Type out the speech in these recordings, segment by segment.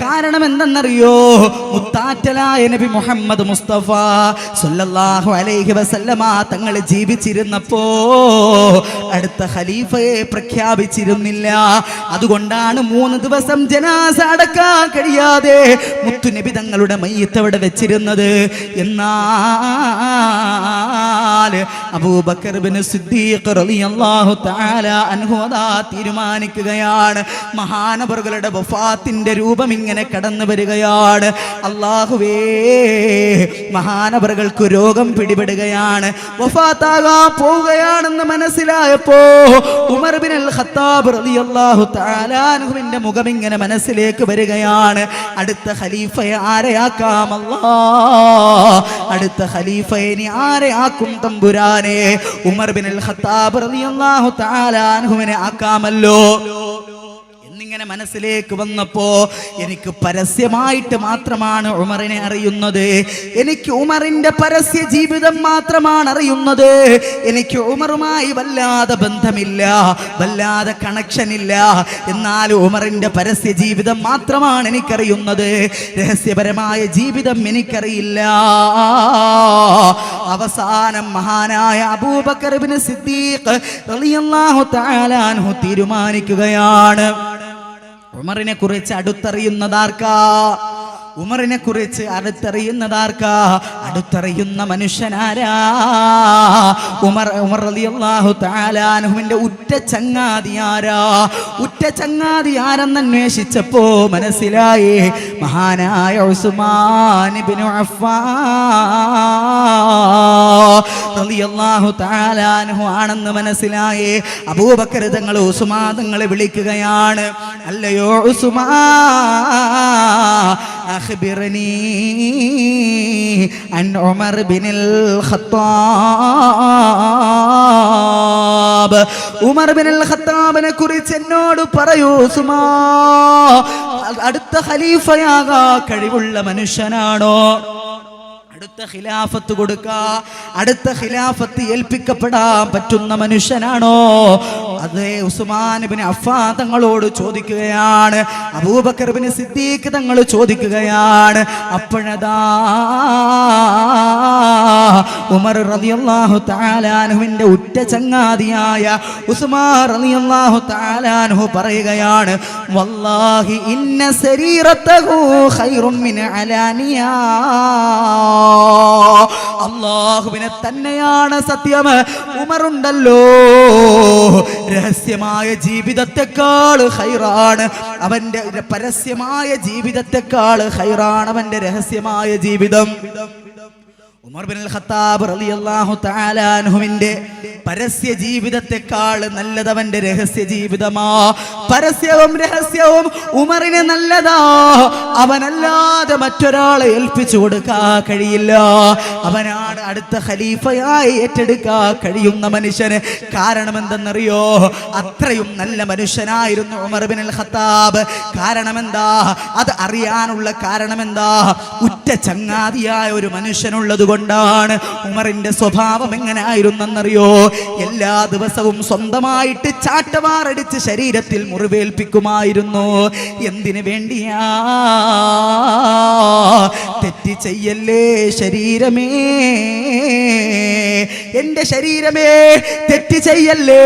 കാരണം എന്തെന്നറിയോ? മുത്താറ്റലായ നബി മുഹമ്മദ് മുസ്തഫ സല്ലല്ലാഹു അലൈഹി വസല്ലമ തങ്ങൾ ജീവിച്ചിരുന്നപ്പോ അടുത്ത ഖലീഫയെ പ്രഖ്യാപിച്ചിരുന്നില്ല. അതുകൊണ്ടാണ് മൂന്ന് ദിവസം ജനാസ അടക്കാൻ കഴിയാതെ മുത്തുനബി തങ്ങളുടെ മയ്യത്ത് അവിടെ വെച്ചിരുന്നത്. എന്നാൽ സിദ്ദീഖ് റളിയല്ലാഹു തആല അൻഹു അതാ തീരുമാനിക്കുകയാണ്. മഹാനവറുകളുടെ വഫാത്തിന്റെ രൂപം ഇങ്ങനെ കടന്നു വരികയാണ്. അള്ളാഹുവേ മഹാനവറുകൾക്ക് രോഗം പിടിപെടുകയാണ്. വഫാത്താകാൻ പോവുകയാണെന്ന് മനസ്സിലായപ്പോ ഉമർ ബിൻ അൽ ഖത്താബ് റളിയല്ലാഹു മുഖം ഇങ്ങനെ മനസ്സിലേക്ക് വരികയാണ്. അടുത്ത ഖലീഫയെ ആരെയാക്കാം അല്ലാ. അടുത്ത ഖലീഫയെ ഇനി ആരെയാക്കും തമ്പുരാനെ? ഉമർ ബിൻ അൽ ഖത്താബ് റളിയല്ലാഹു തആല അൻഹുവിനെ ആക്കാമല്ലോ. എന്നിങ്ങനെ മനസ്സിലേക്ക് വന്നപ്പോ എനിക്ക് പരസ്യമായിട്ട് മാത്രമാണ് ഉമറിനെ അറിയുന്നത്. എനിക്ക് ഉമറിന്റെ പരസ്യ ജീവിതം മാത്രമാണ് അറിയുന്നത്. എനിക്ക് ഉമറുമായി വല്ലാതെ ബന്ധമില്ല വല്ലാതെ കണക്ഷൻ ഇല്ല എന്നാൽ ഉമറിന്റെ പരസ്യ ജീവിതം മാത്രമാണ് എനിക്കറിയുന്നത്. രഹസ്യപരമായ ജീവിതം എനിക്കറിയില്ല. അവസാനം മഹാനായ അബൂബക്കർ സിദ്ദീഖ് തീരുമാനിക്കുകയാണ്. ഉമറിനെ കുറിച്ച് അടുത്തറിയുന്നതാർക്കാ? ഉമറിനെ കുറിച്ച് അടുത്തറിയുന്നതാർക്കാ? അടുത്തറിയുന്ന മനുഷ്യനാരാ? ഉമർ ഉമർ റളിയല്ലാഹു തആല അൻഹുവിന്റെ ഉറ്റ ചങ്ങാതി ആരാ? ഉറ്റ ചങ്ങാതി ആരെന്ന് അന്വേഷിച്ചപ്പോ മനസ്സിലായി മഹാനായ ഉസ്മാൻ ഇബ്നു അഫ്ഫാൻ. റളിയല്ലാഹു തആല അൻഹു ആണെന്ന് മനസ്സിലായി. അബൂബക്കർ തങ്ങൾ ഉസുമാ തങ്ങളെ വിളിക്കുകയാണ്. അല്ലയോ ഉസ്മാ അഖ്ബിർനി അൻ ഉമർ ബിനുൽ ഖത്താബ്. ഉമർ ബിനുൽ ഖത്താബിനെ കുറിച്ച് എന്നോട് പറയൂ സുമാ അടുത്ത ഖലീഫയാകാ കഴിവുള്ള മനുഷ്യനാണോ? അടുത്ത ഖിലാഫത്ത് കൊടുക്ക അടുത്ത ഖിലാഫത്ത് ഏൽപ്പിക്കപ്പെടാൻ പറ്റുന്ന മനുഷ്യനാണോ? അതേ ഉസ്മാൻ അഫാ തങ്ങളോട് ചോദിക്കുകയാണ്. അബൂബക്കർബിന് സിദ്ദീഖ് തങ്ങൾ ചോദിക്കുകയാണ്. അപ്പോഴതാ ഉമർ റളിയല്ലാഹു താലാനുവിന്റെ ഉറ്റ ചങ്ങാതിയായ ഉസ്മാൻ റളിയല്ലാഹു താലാനുഹു പറയുകയാണ് വല്ലാഹി ഇന്ന ശരീരത്തഹു ഖൈറും മിൻ അലാനിയാ. അള്ളാഹുവിനെ തന്നെയാണ് സത്യം. ഉമറുണ്ടല്ലോ. രഹസ്യമായ ജീവിതത്തെക്കാൾ ഹൈറാണ് അവന്റെ പരസ്യമായ ജീവിതത്തെക്കാൾ ഹൈറാണ് അവന്റെ രഹസ്യമായ ജീവിതം. ഉമർ ബിൻ ഖത്താബ് റളിയല്ലാഹു തആല അൻഹുവിന്റെ പരസ്യ ജീവിതത്തെക്കാൾ നല്ലതവന്റെ രഹസ്യ ജീവിതമാ പരസ്യവും രഹസ്യവും ഉമറിന് നല്ലതാ. അവനല്ലാതെ മറ്റൊരാളെ ഏൽപ്പിച്ചു കൊടുക്കാൻ കഴിയില്ല. അവനാണ് അടുത്ത ഖലീഫയായി ഏറ്റെടുക്കാൻ കഴിയുന്ന മനുഷ്യന്. കാരണം എന്തെന്നറിയോ അത്രയും നല്ല മനുഷ്യനായിരുന്നു ഉമർ ബിൻ ഖത്താബ് കാരണം എന്താ അത് അറിയാനുള്ള കാരണം എന്താ ഉറ്റ ചങ്ങാതിയായ ഒരു മനുഷ്യനുള്ളത് കൊണ്ടാണ് ഉമറിന്റെ സ്വഭാവം എങ്ങനെയായിരുന്നെന്നറിയോ? എല്ലാ ദിവസവും സ്വന്തമായിട്ട് ചാട്ടവാറടിച്ച് ശരീരത്തിൽ മുറിവേൽപ്പിക്കുമായിരുന്നു. എന്തിനു വേണ്ടിയാ? തെറ്റ് ചെയ്യല്ലേ ശരീരമേ? എന്റെ ശരീരമേ തെറ്റ് ചെയ്യല്ലേ?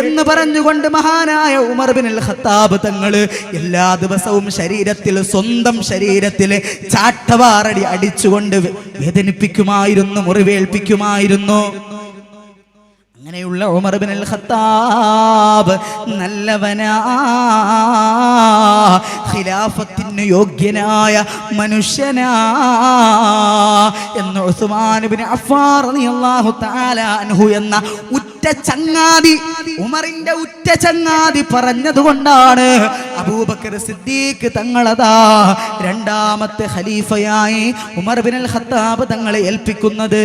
എന്ന് പറഞ്ഞുകൊണ്ട് മഹാനായ ഉമർ ബിൻ ഖത്താബ് തങ്ങൾ എല്ലാ ദിവസവും ശരീരത്തിൽ സ്വന്തം ശരീരത്തിൽ ചാട്ടവാറടി അടിച്ചുകൊണ്ട് വേദനിപ്പിക്കുമായിരുന്നു മുറിവേൽപ്പിക്കുമായിരുന്നു. അങ്ങനെയുള്ള ഉമർ ബിൻ അൽ ഖത്താബ് നല്ലവനാ. ഖിലാഫത്തിന് യോഗ്യനായ മനുഷ്യനാ എന്ന് ഉസ്മാൻ ബിൻ അഫ്ഫാർ റളിയല്ലാഹു തആല അൻഹു എന്ന ഉറ്റ ചങ്ങാതി ഉമറിന്റെ ഉറ്റ ചങ്ങാതി പറഞ്ഞതുകൊണ്ടാണ് അബൂബക്കർ സിദ്ദീഖ് തങ്ങളതാ രണ്ടാമത്തെ ഖലീഫയായി ഉമർ ബിൻ അൽ ഖത്താബ് തങ്ങളെ ഏൽപ്പിക്കുന്നത്.